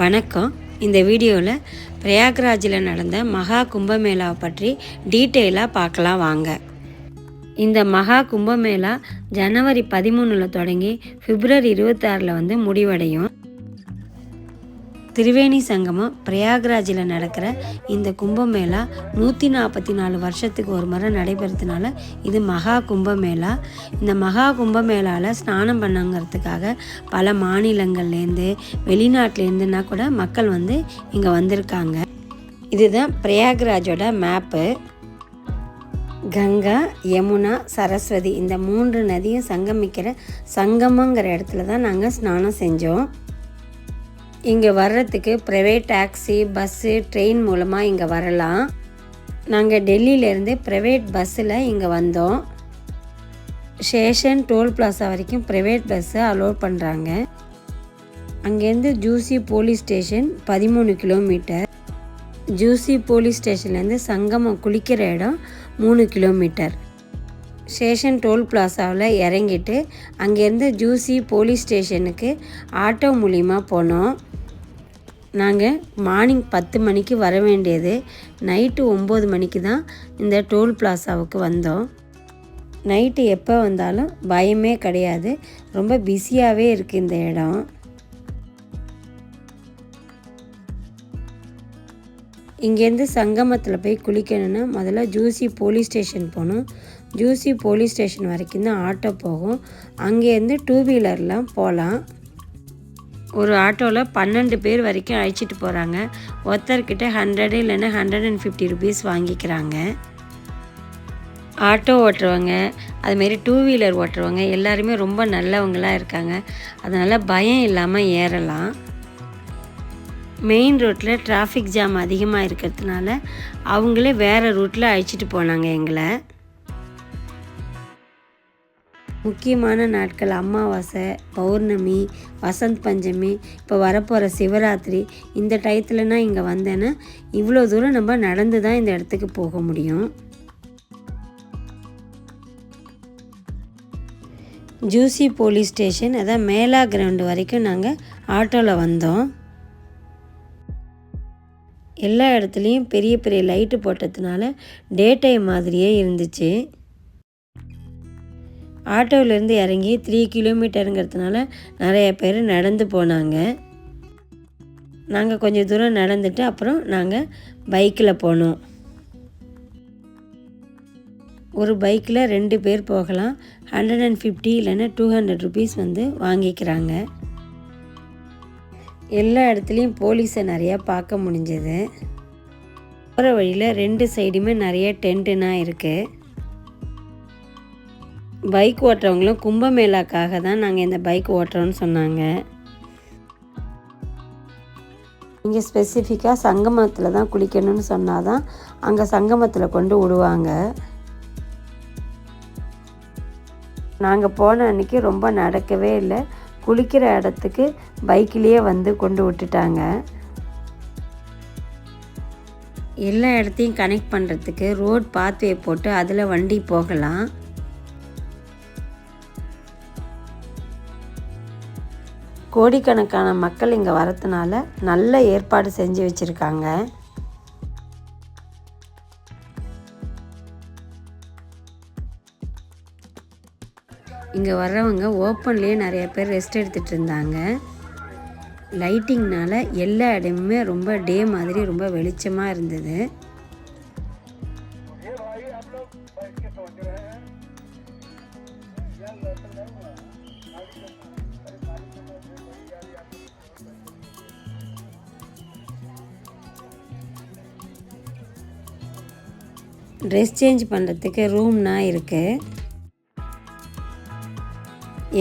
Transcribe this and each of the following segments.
வணக்கம். இந்த வீடியோவில் பிரயாக்ராஜில் நடந்த மகா கும்பமேளாவை பற்றி டீட்டெயிலாக பார்க்கலாம் வாங்க. இந்த மகா கும்பமேளா ஜனவரி பதிமூணில் தொடங்கி பிப்ரவரி இருபத்தாறில் வந்து முடிவடையும். திரிவேணி சங்கமம் பிரயாக்ராஜில் நடக்கிற இந்த கும்பமேளா நூற்றி நாற்பத்தி நாலு வருஷத்துக்கு ஒரு முறை நடைபெறதுனால இது மகா கும்பமேளா. இந்த மகா கும்பமேளாவில் ஸ்நானம் பண்ணுங்கிறதுக்காக பல மாநிலங்கள்லேருந்து வெளிநாட்டிலேருந்துனா கூட மக்கள் வந்து இங்கே வந்திருக்காங்க. இதுதான் பிரயாக்ராஜோட மேப்பு. கங்கா யமுனா சரஸ்வதி இந்த மூன்று நதியும் சங்கமிக்கிற சங்கமங்கிற இடத்துல தான் நாங்கள் ஸ்நானம் செஞ்சோம். இங்கே வர்றதுக்கு ப்ரைவேட் டாக்ஸி பஸ்ஸு ட்ரெயின் மூலமாக இங்கே வரலாம். நாங்கள் டெல்லியிலேருந்து ப்ரைவேட் பஸ்ஸில் இங்கே வந்தோம். ஸ்டேஷன் டோல் பிளாசா வரைக்கும் ப்ரைவேட் பஸ்ஸை அலோட் பண்ணுறாங்க அங்கேருந்து ஜூசி போலீஸ் ஸ்டேஷன் பதிமூணு கிலோமீட்டர் ஜூசி போலீஸ் ஸ்டேஷன்லேருந்து சங்கமம் குளிக்கிற இடம் மூணு கிலோமீட்டர் ஸ்டேஷன் டோல் பிளாசாவில் இறங்கிட்டு அங்கேருந்து ஜூசி போலீஸ் ஸ்டேஷனுக்கு ஆட்டோ மூலிமா போனோம். நாங்கள் மார்னிங் பத்து மணிக்கு வர வேண்டியது நைட்டு ஒம்பது மணிக்கு தான் இந்த டோல் பிளாசாவுக்கு வந்தோம். நைட்டு எப்போ வந்தாலும் பயமே கிடையாது. ரொம்ப பிஸியாகவே இருக்குது இந்த இடம். இங்கேருந்து சங்கமத்தில் போய் குளிக்கணும்னா முதல்ல ஜூசி போலீஸ் ஸ்டேஷன் போகணும். ஜூசி போலீஸ் ஸ்டேஷன் வரைக்கும் தான் ஆட்டோ போகும். அங்கேருந்து டூ வீலர்லாம் போகலாம். ஒரு ஆட்டோவில் பன்னெண்டு பேர் வரைக்கும் அழைச்சிட்டு போகிறாங்க ஒருத்தர்கிட்ட ஹண்ட்ரடு இல்லைன்னா ஹண்ட்ரட் அண்ட் ஃபிஃப்டி ருபீஸ் வாங்கிக்கிறாங்க. ஆட்டோ ஓட்டுறவங்க அதுமாரி டூ வீலர் ஓட்டுறவங்க எல்லாருமே ரொம்ப நல்லவங்களாக இருக்காங்க. அதனால் பயம் இல்லாமல் ஏறலாம். மெயின் ரோட்டில் டிராஃபிக் ஜாம் அதிகமாக இருக்கிறதுனால அவங்களே வேறு ரூட்டில் அழைச்சிட்டு போனாங்க எங்களை. முக்கியமான நாட்கள் அமாவாசை பௌர்ணமி வசந்த் பஞ்சமி இப்போ வரப்போகிற சிவராத்திரி இந்த டயத்துலனா இங்கே வந்தேன்னா இவ்வளோ தூரம் நம்ம நடந்து தான் இந்த இடத்துக்கு போக முடியும். ஜூசி போலீஸ் ஸ்டேஷன் அதான் மேலா கிரவுண்டு வரைக்கும் நாங்கள் ஆட்டோவில் வந்தோம். எல்லா இடத்துலையும் பெரிய பெரிய லைட்டு போட்டதுனால டே டைம் மாதிரியே இருந்துச்சு. ஆட்டோவிலேருந்து இறங்கி த்ரீ கிலோமீட்டருங்கிறதுனால நிறைய பேர் நடந்து போனாங்க. நாங்கள் கொஞ்சம் தூரம் நடந்துட்டு அப்புறம் நாங்கள் பைக்கில் போனோம். ஒரு பைக்கில் ரெண்டு பேர் போகலாம். ஹண்ட்ரட் அண்ட் ஃபிஃப்டி இல்லைன்னா டூ ஹண்ட்ரட் ருபீஸ் வந்து வாங்கிக்கிறாங்க. எல்லா இடத்துலையும் போலீஸை நிறையா பார்க்க முடிஞ்சது. போகிற வழியில் ரெண்டு சைடுமே நிறைய டென்ட்டுனா இருக்குது பைக் ஓட்டுறவங்களும் கும்பமேளாக்காக தான் நாங்கள் இந்த பைக் ஓட்டுறோன்னு சொன்னாங்க. இங்கே ஸ்பெசிஃபிக்காக சங்கமத்தில் தான் குளிக்கணும்னு சொன்னால் தான் அங்கே சங்கமத்தில் கொண்டு விடுவாங்க. நாங்கள் போன அன்றைக்கி ரொம்ப நடக்கவே இல்லை. குளிக்கிற இடத்துக்கு பைக்கிலேயே வந்து கொண்டு விட்டுட்டாங்க. எல்லா இடத்தையும் கனெக்ட் பண்ணுறதுக்கு ரோட் பாத்வே போட்டு அதில் வண்டி போகலாம். கோடிக்கணக்கான மக்கள் இங்கே வரத்துனால நல்ல ஏற்பாடு செஞ்சு வச்சுருக்காங்க. இங்கே வர்றவங்க ஓப்பன்லேயே நிறைய பேர் ரெஸ்ட் எடுத்துகிட்டு இருந்தாங்க. லைட்டிங்னால் எல்லா இடமுமே ரொம்ப டே மாதிரி ரொம்ப வெளிச்சமாக இருந்தது. ட்ரெஸ் சேஞ்ச் பண்ணுறதுக்கு ரூம்னா இருக்குது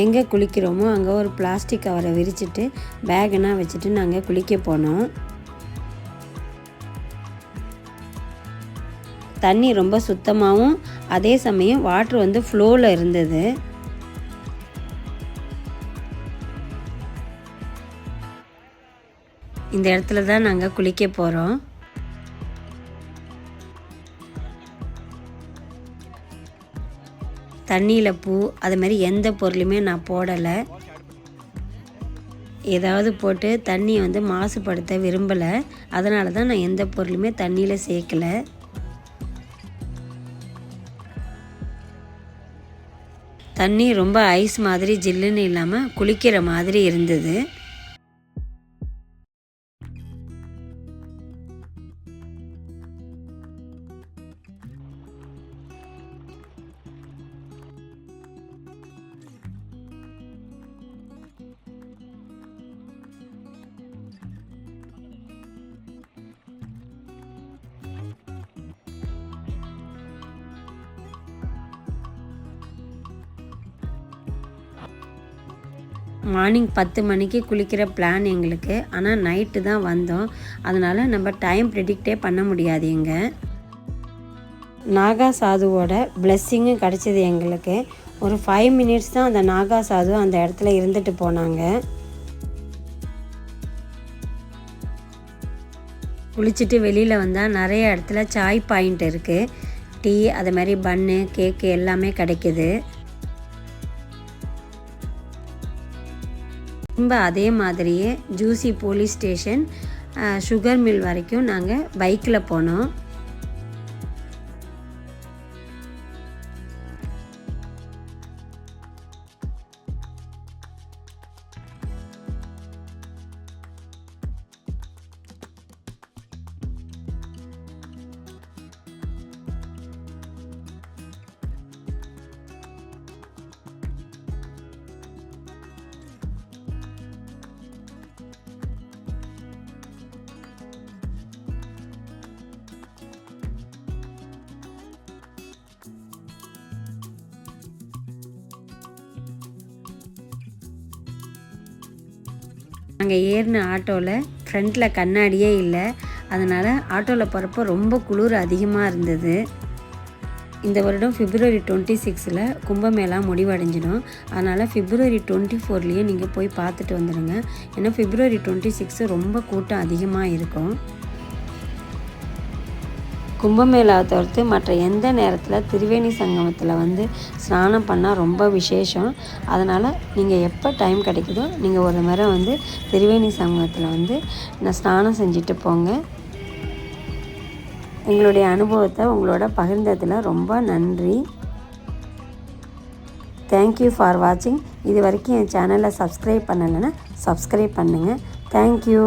எங்கே குளிக்கிறோமோ அங்கே ஒரு பிளாஸ்டிக் கவரை விரிச்சிட்டு பேகெல்லாம் வச்சுட்டு நாங்கள் குளிக்க போனோம். தண்ணி ரொம்ப சுத்தமாகவும் அதே சமயம் வாட்ரு வந்து ஃப்ளோவில் இருந்தது. இந்த இடத்துல தான் நாங்கள் குளிக்க போகிறோம் தண்ணியில் பூ அது மாதிரி எந்த பொருளுமே நான் போடலை. ஏதாவது போட்டு தண்ணியை வந்து மாசுபடுத்த விரும்பலை. அதனால தான் நான் எந்த பொருளுமே தண்ணியில் சேர்க்கலை தண்ணி ரொம்ப ஐஸ் மாதிரி ஜில்லுன்னு இல்லாமல் குளிக்கிற மாதிரி இருந்தது. மார்னிங் பத்து மணிக்கு குளிக்கிற பிளான் எங்களுக்கு. ஆனால் நைட்டு தான் வந்தோம். அதனால் நம்ம டைம் ப்ரிடிக்டே பண்ண முடியாது இங்கே நாகா சாதுவோட பிளெஸ்ஸிங்கும் கிடச்சிது எங்களுக்கு. ஒரு ஃபைவ் மினிட்ஸ் தான் அந்த நாகா சாது அந்த இடத்துல இருந்துட்டு போனாங்க. குளிச்சுட்டு வெளியில் வந்தால் நிறைய இடத்துல சாய் பாயிண்ட் இருக்குது டீ அது மாதிரி பன்னு கேக்கு எல்லாமே கிடைக்கிது. திரும்ப அதே மாதிரியே Jhusi police station sugar mill வரைக்கும் நாங்கள் பைக்கில் போனோம். நாங்கள் ஏறின ஆட்டோவில் ஃப்ரண்ட்டில் கண்ணாடியே இல்லை. அதனால் ஆட்டோவில் போகிறப்போ ரொம்ப குளிர் அதிகமாக இருந்தது. இந்த வருடம் ஃபிப்ரவரி டுவெண்ட்டி சிக்ஸில் கும்பமேளா முடிவடைஞ்சிடும். அதனால் ஃபிப்ரவரி டுவெண்ட்டி ஃபோர்லேயே நீங்கள் போய் பார்த்துட்டு வந்துடுங்க ஏன்னா ஃபிப்ரவரி டுவெண்ட்டி சிக்ஸு ரொம்ப கூட்டம் அதிகமாக இருக்கும். கும்பமேளாவை தவிர்த்து மற்ற எந்த நேரத்தில் திரிவேணி சங்கமத்தில் வந்து ஸ்நானம் பண்ணால் ரொம்ப விசேஷம். அதனால் நீங்கள் எப்போ டைம் கிடைக்குதோ நீங்கள் ஒரு முறை வந்து திரிவேணி சங்கமத்தில் வந்து நான் ஸ்நானம் செஞ்சுட்டு போங்க. எங்களுடைய அனுபவத்தை உங்களோட பகிர்ந்ததில் ரொம்ப நன்றி. தேங்க்யூ ஃபார் வாட்சிங் இது வரைக்கும் என் சேனலை சப்ஸ்கிரைப் பண்ணலைன்னா சப்ஸ்கிரைப் பண்ணுங்கள் தேங்க்யூ